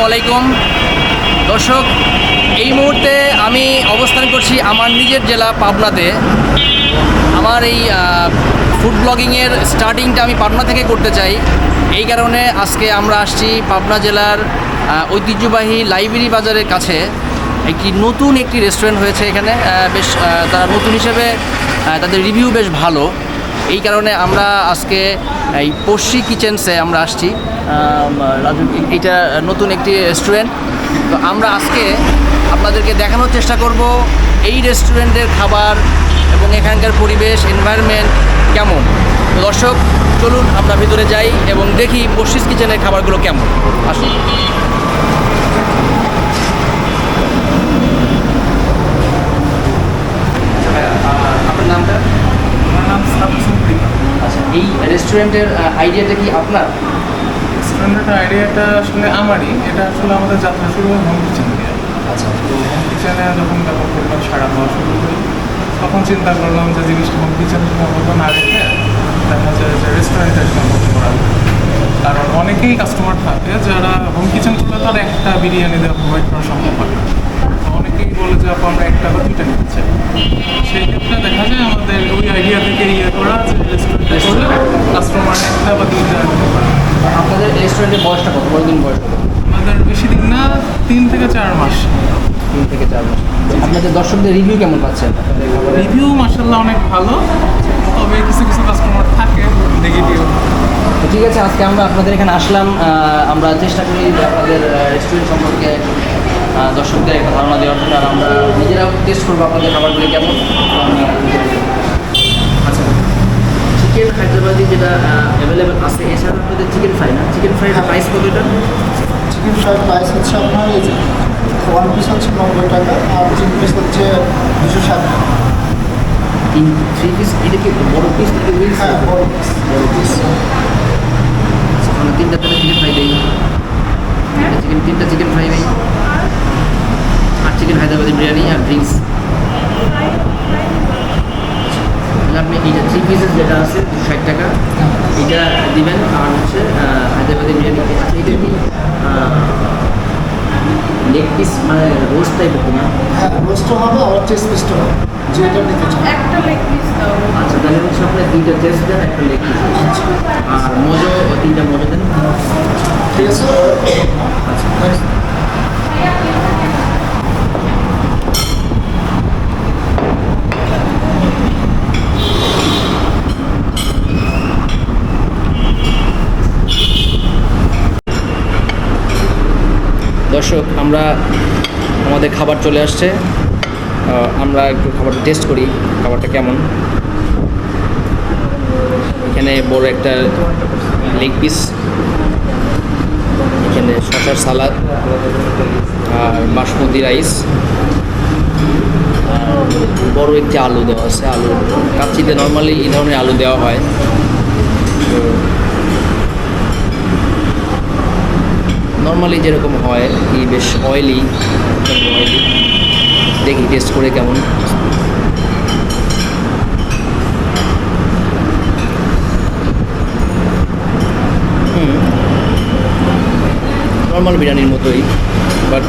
আসসালামু আলাইকুম। দর্শক, এই মুহূর্তে আমি অবস্থান করছি আমার নিজের জেলা পাবনাতে। আমার এই ফুড ব্লগিংয়ের স্টার্টিংটা আমি পাবনা থেকে করতে চাই। এই কারণে আজকে আমরা আসছি পাবনা জেলার ঐতিহ্যবাহী লাইব্রেরি বাজারের কাছে। একটি নতুন একটি রেস্টুরেন্ট হয়েছে এখানে। বেশ তারা নতুন হিসেবে তাদের রিভিউ বেশ ভালো। এই কারণে আমরা আজকে এই পশ্চি কিচেন্সে আমরা আসছি। এটা নতুন একটি রেস্টুরেন্ট তো আমরা আজকে আপনাদেরকে দেখানোর চেষ্টা করব এই রেস্টুরেন্টের খাবার এবং এখানকার পরিবেশ এনভায়রনমেন্ট কেমন। দর্শক, চলুন আমরা ভিতরে যাই এবং দেখি পশ্চিস কিচেনের খাবারগুলো কেমন। আসুন আপনার নামটা আমার নাম সাবসুন কৃপা আচ্ছা এই রেস্টুরেন্টের আইডিয়াটা কি আপনার? রেস্টুরেন্টের আইডিয়াটা আসলে আমারই। এটা আসলে আমাদের যাত্রা শুরু হয় হোম কিচেন দিয়ে। আচ্ছা। তো হোম কিচেনে যখন ব্যাপক পরিমাণ সারা পাওয়া শুরু করি তখন চিন্তা করলাম যে জিনিসটা হোম কিচেন মতো না রেখে দেখা যায় যে রেস্টুরেন্টের সম্পর্ক করা। কারণ অনেকেই কাস্টমার থাকে যারা হোম কিচেন করলে তার একটা বিরিয়ানি দেওয়া প্রোভাইড করা সম্ভব হয় বলে যে আপু আমরা একটা বা দুইটা নিতে চাই সেই ক্ষেত্রে দেখা যায় আমাদের ওই আইডিয়া থেকে ইয়ে করা যে রেস্টুরেন্টে করলে কাস্টমার একটা বা দুইটা আপনাদের রেস্টুরেন্টের বয়সটা কত? কতদিন বয়স? আমাদের বেশি দিন না তিন থেকে চার মাস। তিন থেকে চার মাস। আপনাদের দর্শকদের রিভিউ কেমন পাচ্ছেন রিভিউ মার্শাল্লাহ অনেক ভালো তবে কিছু কিছু কাস্টমার থাকে নেগেটিভ ঠিক আছে আজকে আমরা আপনাদের এখানে আসলাম। আমরা চেষ্টা করি যে আপনাদের রেস্টুরেন্ট সম্পর্কে দর্শকদের একটা ধারণা দেওয়ার জন্য আর আমরা নিজেরাও টেস্ট করব আপনাদের খাবারগুলো কেমন। আচ্ছা। চিকেন হায়দ্রাবাদি যেটা অ্যাভেলেবেল আছে এছাড়া আপনাদের চিকেন ফ্রাই না? চিকেন ফ্রাইয়ের প্রাইস কত এটা? চিকেন ফ্রাই প্রাইস হচ্ছে আপনার এই যে ওয়ান পিস হচ্ছে নব্বই টাকা আর তিন পিস হচ্ছে দুশো ষাট টাকা। তিন থ্রি পিস এটা কি বড় পিস নাকি উইংস হ্যাঁ বড় পিস বড় পিস তিনটা তাহলে চিকেন ফ্রাই দিই। চিকেন তিনটা চিকেন ফ্রাই দিই। চিকেন হায়দ্রাবাদি বিরিয়ানি আর ড্রিঙ্কস তাহলে আপনি এইটা থ্রি পিসেস যেটা আছে দুশো ষাট টাকা। এটা দিবেন আর হচ্ছে হায়দ্রাবাদি বিরিয়ানি আচ্ছা এটা কি লেগ পিস মানে রোস্ট টাইপের কিনা হ্যাঁ রোস্টও হবে আর চেস্ট পিসটা হবে। যেটা নিতে চান। একটা লেগ পিস দাও। আচ্ছা তাহলে হচ্ছে আপনার দুইটা টেস্ট দেন একটা লেগ পিস আর মজো তিনটা মজো দেন। ঠিক আছে। আচ্ছা দর্শক, আমরা আমাদের খাবার চলে আসছে। আমরা একটু খাবারটা টেস্ট করি, খাবারটা কেমন? এখানে বড় একটা লেগ পিস এখানে শশার সালাদ আর বাসমতি রাইস বড় একটি আলু দেওয়া আছে, আলু কাচ্চিতে নর্মালি এই ধরনের আলু দেওয়া হয়। তো নর্মালি যেরকম হয় কি বেশ অয়েলি অয়েলি দেখি টেস্ট করে কেমন। নর্মাল বিরিয়ানির মতোই বাট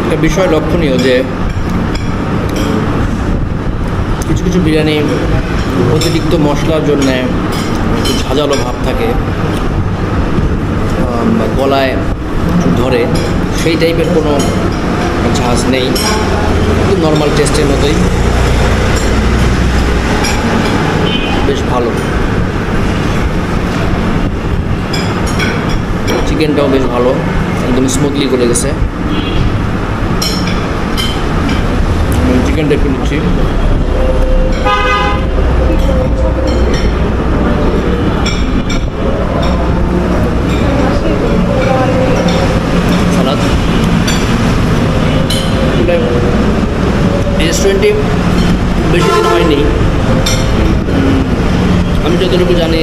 একটা বিষয় লক্ষণীয় যে কিছু বিরিয়ানি অতিরিক্ত মশলার জন্য একটু ঝাঁঝালো ভাব থাকে। গলায় ধরে, সেই টাইপের কোনো ঝাঁজ নেই। নর্মাল টেস্টের মতোই। বেশ ভালো। চিকেনটাও বেশ ভালো। একদম স্মুথলি করে গেছে। চিকেনটা একটু নিচ্ছি। সালাদ রেস্টুরেন্টটি বেশি দিন হয়নি আমি যতটুকু জানি,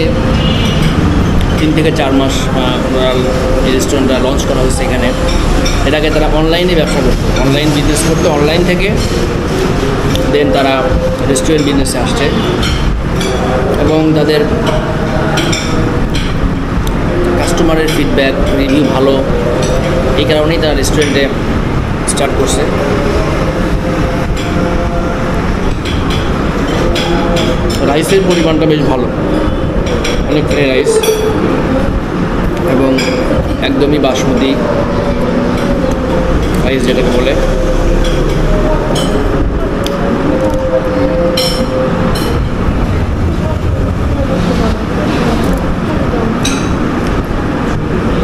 তিন থেকে চার মাস এই রেস্টুরেন্টটা লঞ্চ করা হয়েছে এখানে। এটাকে তারা অনলাইনে ব্যবসা করতো। অনলাইন বিজনেস করতো অনলাইন থেকে দেন তারা রেস্টুরেন্ট বিজনেসে আসছে। এবং তাদের কাস্টমারের ফিডব্যাক রিভিউ ভালো, এই কারণেই তারা রেস্টুরেন্টে স্টার্ট করছে। রাইসের পরিমাণটা বেশ ভালো। অনেকখানি রাইস এবং একদমই বাসমতি। রাইস যেটাকে বলে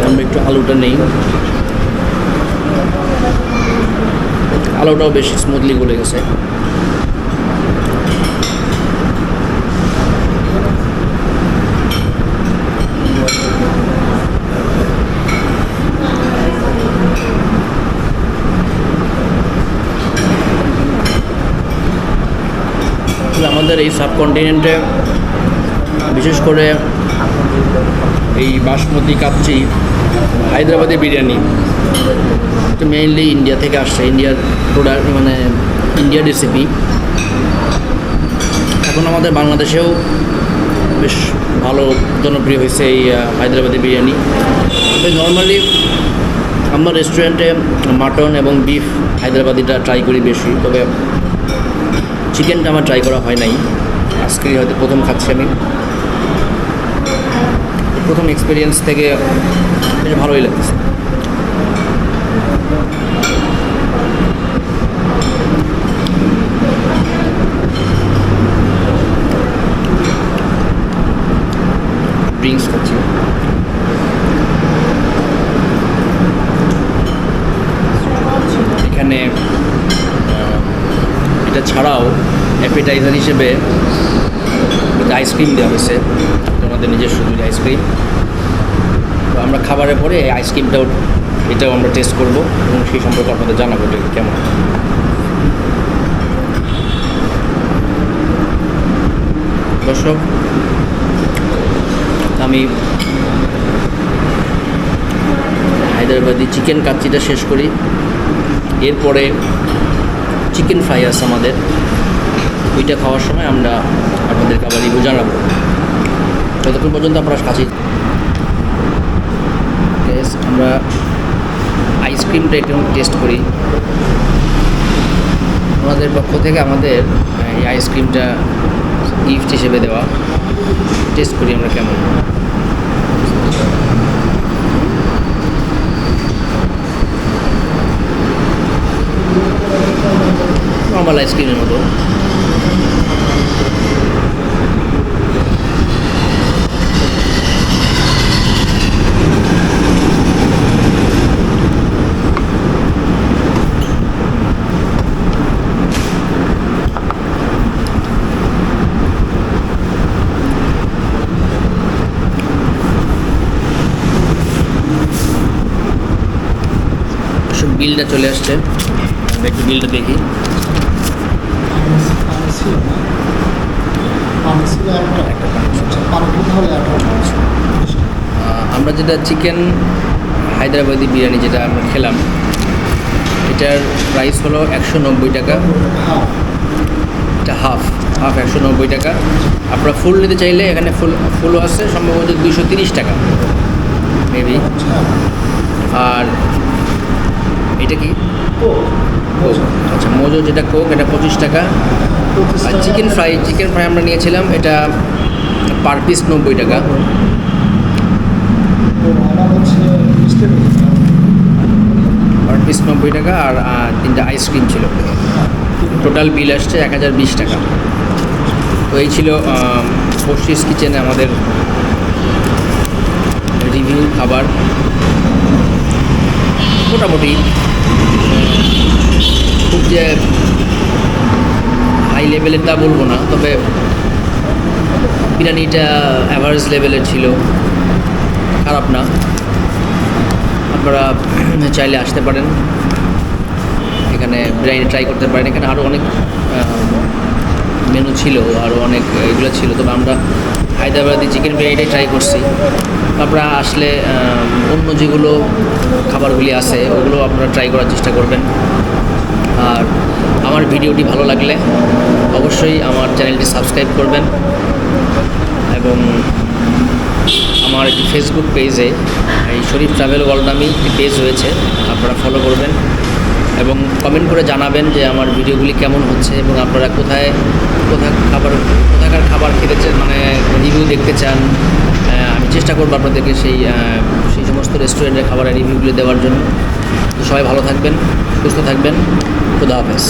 আমরা একটু আলুটা নেই। আলোটাও বেশ স্মুথলি গলে গেছে। আমাদের এই সাবকন্টিনেন্টে বিশেষ করে এই বাসমতি কাচ্চি হায়দ্রাবাদি বিরিয়ানি। এটা মেইনলি ইন্ডিয়া থেকে আসছে। ইন্ডিয়ার প্রোডাক্ট মানে ইন্ডিয়ার রেসিপি এখন আমাদের বাংলাদেশেও বেশ ভালো জনপ্রিয় হয়েছে এই হায়দ্রাবাদি বিরিয়ানি। তবে নর্মালি আমরা রেস্টুরেন্টে মাটন এবং বিফ হায়দ্রাবাদিটা ট্রাই করি বেশি। তবে চিকেনটা আমার ট্রাই করা হয় নাই। আজকেই হয়তো প্রথম খাচ্ছি আমি। প্রথম এক্সপিরিয়েন্স থেকে বেশ ভালোই লাগতেছে। ড্রিঙ্কস খাচ্ছি। এখানে এটা ছাড়াও অ্যাপিটাইজার হিসেবে আইসক্রিম দেওয়া হয়েছে। আমাদের নিজস্ব তৈরি আইসক্রিম তো আমরা খাবারের পরে এই আইসক্রিমটাও এটাও আমরা টেস্ট করব এবং সেই সম্পর্কে আপনাদের জানাব কেমন। দর্শক, আমি হায়দ্রাবাদি চিকেন কাচ্চিটা শেষ করি। এরপরে চিকেন ফ্রাই আছে আমাদের। ওইটা খাওয়ার সময় আমরা আপনাদেরকে আবার রিভিউ জানাব। ততক্ষণ পর্যন্ত আমরা কাছে আমরা আইসক্রিমটা একটু টেস্ট করি। ওনাদের পক্ষ থেকে আমাদের এই আইসক্রিমটা গিফট হিসেবে দেওয়া। টেস্ট করি আমরা কেমন। নর্মাল আইসক্রিমের মতো। বিলটা চলে আসছে। একটু বিলটা দেখি। আমরা যেটা চিকেন হায়দ্রাবাদি বিরিয়ানি যেটা আমরা খেলাম, এটার প্রাইস হলো একশো নব্বই টাকা। এটা হাফ হাফ একশো নব্বই টাকা। আপনারা ফুল নিতে চাইলে এখানে ফুল ফুলও আছে, সম্ভবত দুশো তিরিশ টাকা মেবি আর এটা কি? কোক। আচ্ছা মোজো যেটা কোক এটা পঁচিশ টাকা। আর চিকেন ফ্রাই চিকেন ফ্রাই আমরা নিয়েছিলাম এটা পার পিস নব্বই টাকা। পার পিস নব্বই টাকা আর তিনটা আইসক্রিম ছিল। টোটাল বিল আসছে এক হাজার বিশ টাকা। তো এই ছিল পশ্চিস কিচেনে আমাদের রিভিউ খাবার। মোটামুটি খুব যে হাই লেভেলের তা বলব না, তবে বিরিয়ানিটা অ্যাভারেজ লেভেলের ছিল। খারাপ না। আপনারা চাইলে আসতে পারেন। এখানে বিরিয়ানি ট্রাই করতে পারেন। এখানে আরও অনেক মেনু ছিল আরও অনেক এগুলো ছিল। তবে আমরা হায়দ্রাবাদি চিকেন বিরিয়ানিটাই ট্রাই করছি। আপনারা আসলে অন্য যেগুলো খাবারগুলি আছে, ওগুলো আপনারা ট্রাই করার চেষ্টা করবেন। আর আমার ভিডিওটি ভালো লাগলে অবশ্যই আমার চ্যানেলটি সাবস্ক্রাইব করবেন। এবং আমার একটি ফেসবুক পেজে এই শরীফ ট্রাভেল ওয়ার্ল্ড নামেই একটি পেজ রয়েছে, আপনারা ফলো করবেন। এবং কমেন্ট করে জানাবেন যে আমার ভিডিওগুলি কেমন হচ্ছে এবং আপনারা কোথায় কোথায় খাবার, কোথাকার খাবার খেতে চান মানে রিভিউ দেখতে চান আমি চেষ্টা করব আপনাদেরকে সেই সেই সমস্ত রেস্টুরেন্টের খাবারের রিভিউগুলো দেওয়ার জন্য। সবাই ভালো থাকবেন, সুস্থ থাকবেন, খুদা হাফেজ।